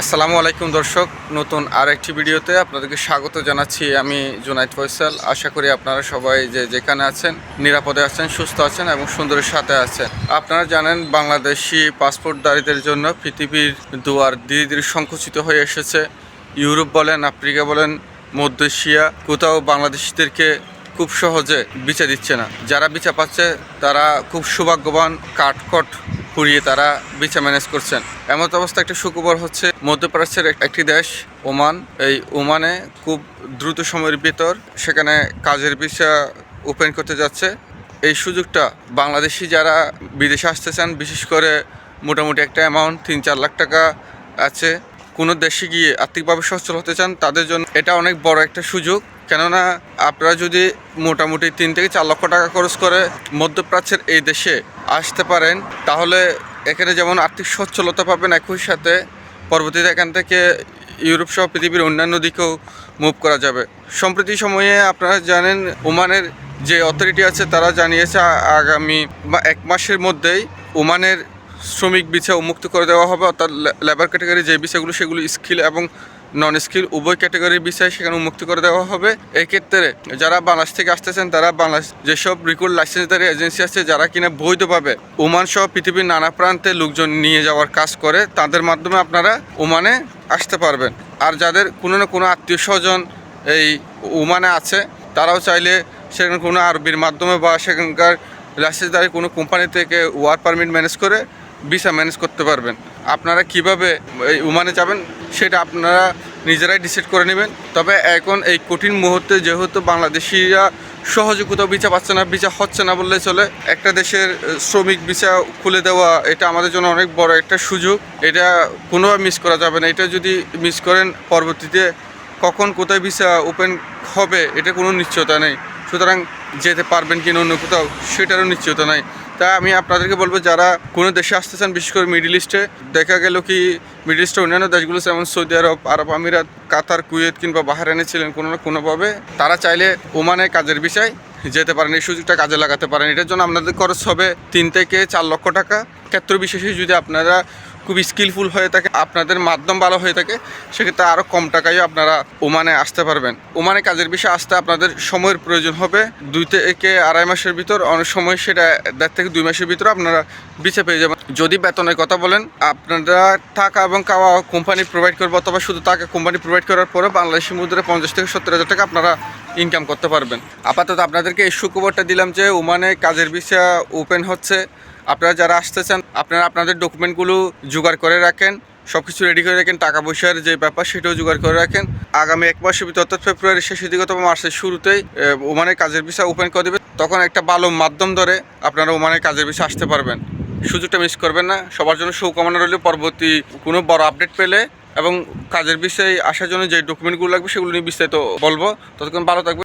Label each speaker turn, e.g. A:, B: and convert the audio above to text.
A: আসসালামু আলাইকুম দর্শক, নতুন আর একটি ভিডিওতে আপনাদেরকে স্বাগত জানাচ্ছি আমি জুনাইদ ফয়সাল। আশা করি আপনারা সবাই যে যেখানে আছেন, নিরাপদে আছেন, সুস্থ আছেন এবং সুন্দরের সাথে আছেন। আপনারা জানেন, বাংলাদেশি পাসপোর্টধারীদের জন্য পৃথিবীর দুয়ার ধীরে ধীরে সংকুচিত হয়ে এসেছে। ইউরোপ বলেন, আফ্রিকা বলেন, মধ্য এশিয়া, কোথাও বাংলাদেশিদেরকে খুব সহজে বিচার দিচ্ছে না। যারা বিচার পাচ্ছে, তারা খুব সৌভাগ্যবান কাঠকট পুড়িয়ে তারা বিচার ম্যানেজ করছেন। এমত অবস্থা একটা সুখবর হচ্ছে, মধ্যপ্রাচ্যের একটি দেশ, ওমান। এই ওমানে খুব দ্রুত সময়ের ভিতর সেখানে কাজের ভিসা ওপেন করতে যাচ্ছে। এই সুযোগটা বাংলাদেশি যারা বিদেশে আসতে চান, বিশেষ করে মোটামুটি একটা অ্যামাউন্ট তিন চার লাখ টাকা আছে, কোনো দেশে গিয়ে আর্থিকভাবে সচ্ছল হতে চান, তাদের জন্য এটা অনেক বড় একটা সুযোগ। কেননা আপনারা যদি মোটামুটি তিন থেকে চার লক্ষ টাকা খরচ করে মধ্যপ্রাচ্যের এই দেশে আসতে পারেন, তাহলে এখানে যেমন আর্থিক সচ্ছলতা পাবেন একই সাথে, পরবর্তীতে এখান থেকে ইউরোপ সহ পৃথিবীর অন্যান্য দিকেও মুভ করা যাবে। সম্প্রতি সময়ে আপনারা জানেন, ওমানের যে অথরিটি আছে, তারা জানিয়েছে আগামী বা এক মাসের মধ্যেই ওমানের শ্রমিক বিছা উন্মুক্ত করে দেওয়া হবে, অর্থাৎ লেবার ক্যাটাগরি যে বিষয়গুলো সেগুলো স্কিল এবং নন স্কিল উভয় ক্যাটাগরির বিষয়ে সেখানে উন্মুক্ত করে দেওয়া হবে। এই ক্ষেত্রে যারা বাংলাদেশ থেকে আসতেছেন, তারা বাংলাদেশ যেসব রিক্রুট লাইসেন্সধারী এজেন্সি আছে, যারা কিনা বৈধভাবে ওমান সহ পৃথিবীর নানা প্রান্তে লোকজন নিয়ে যাওয়ার কাজ করে, তাদের মাধ্যমে আপনারা ওমানে আসতে পারবেন। আর যাদের কোনো না কোনো আত্মীয় স্বজন এই ওমানে আছে, তারাও চাইলে সেখানে কোনো আরবির মাধ্যমে বা সেখানকার লাইসেন্সধারী কোনো কোম্পানি থেকে ওয়ার পারমিট ম্যানেজ করে ভিসা ম্যানেজ করতে পারবেন। আপনারা কীভাবে ওমানে যাবেন, সেটা আপনারা নিজেরাই ডিসাইড করে নেবেন। তবে এখন এই কঠিন মুহূর্তে যেহেতু বাংলাদেশিরা সহজে কোথাও বিচা পাচ্ছে না বিচা হচ্ছে না বললে চলে। একটা দেশের শ্রমিক বিচা খুলে দেওয়া, এটা আমাদের জন্য অনেক বড় একটা সুযোগ। এটা কোনোভাবে মিস করা যাবে না। এটা যদি মিস করেন পরবর্তীতে কখন কোথায় ভিসা ওপেন হবে, এটা কোনো নিশ্চয়তা নেই। সুতরাং যেতে পারবেন কি না অন্য কোথাও, সেটারও নিশ্চয়তা নাই। তা আমি আপনাদেরকে বলব, যারা কোনো দেশে আসতে চান, বিশেষ করে মিডিল ইস্টে দেখা গেল কি মিডিল ইস্টের অন্যান্য দেশগুলো, যেমন সৌদি আরব আরব আমিরাত কাতার কুয়েত কিংবা বাহারানে ছিলেন কোনো না কোনোভাবে, তারা চাইলে ওমানে কাজের বিষয় যেতে পারেন, এই সুযোগটা কাজে লাগাতে পারেন। এটার জন্য আপনাদের খরচ হবে তিন থেকে চার লক্ষ টাকা। ক্ষেত্র বিশেষে যদি আপনারা খুব স্কিলফুল হয়ে থাকে, আপনাদের মাধ্যম ভালো হয়ে থাকে, সেক্ষেত্রে আরও কম টাকায় আপনারা ওমানে আসতে পারবেন। ওমানে কাজের বিষয়ে আসতে আপনাদের সময়ের প্রয়োজন হবে, দুই থেকে আড়াই মাসের ভিতর, অনেক সময় সেটা দেড় থেকে দুই মাসের ভিতর আপনারা বিছে পেয়ে যাবেন। যদি বেতনের কথা বলেন, আপনারা টাকা এবং খাওয়া কোম্পানি প্রোভাইড করবে, অথবা শুধু টাকা কোম্পানি প্রোভাইড করার পরে বাংলাদেশি মুদ্রায় পঞ্চাশ থেকে সত্তর হাজার টাকা আপনারা ইনকাম করতে পারবেন। আপাতত আপনাদেরকে এই সুখবরটা দিলাম যে, ওমানে কাজের ভিসা ওপেন হচ্ছে। আপনারা যারা আসতে চান, আপনারা আপনাদের ডকুমেন্টগুলো জোগাড় করে রাখেন সব কিছু রেডি করে রাখেন, টাকা পয়সার যে ব্যাপার সেটাও জোগাড় করে রাখেন। আগামী এক মাসের ভিতর, অর্থাৎ ফেব্রুয়ারির শেষের দিকে অথবা মার্চের শুরুতেই ওমানের কাজের ভিসা ওপেন করে দেবে তখন একটা ভালো মাধ্যম ধরে আপনারা ওমানের কাজের ভিসা আসতে পারবেন। সুযোগটা মিস করবেন না। সবার জন্য শুভকামনা রইল, পরবর্তী কোনো বড় আপডেট পেলে এবং কাজের বিষয়ে আসার জন্য যে ডকুমেন্টগুলো লাগবে সেগুলো নিয়ে বিস্তারিত বলব। ততক্ষণ ভালো থাকবে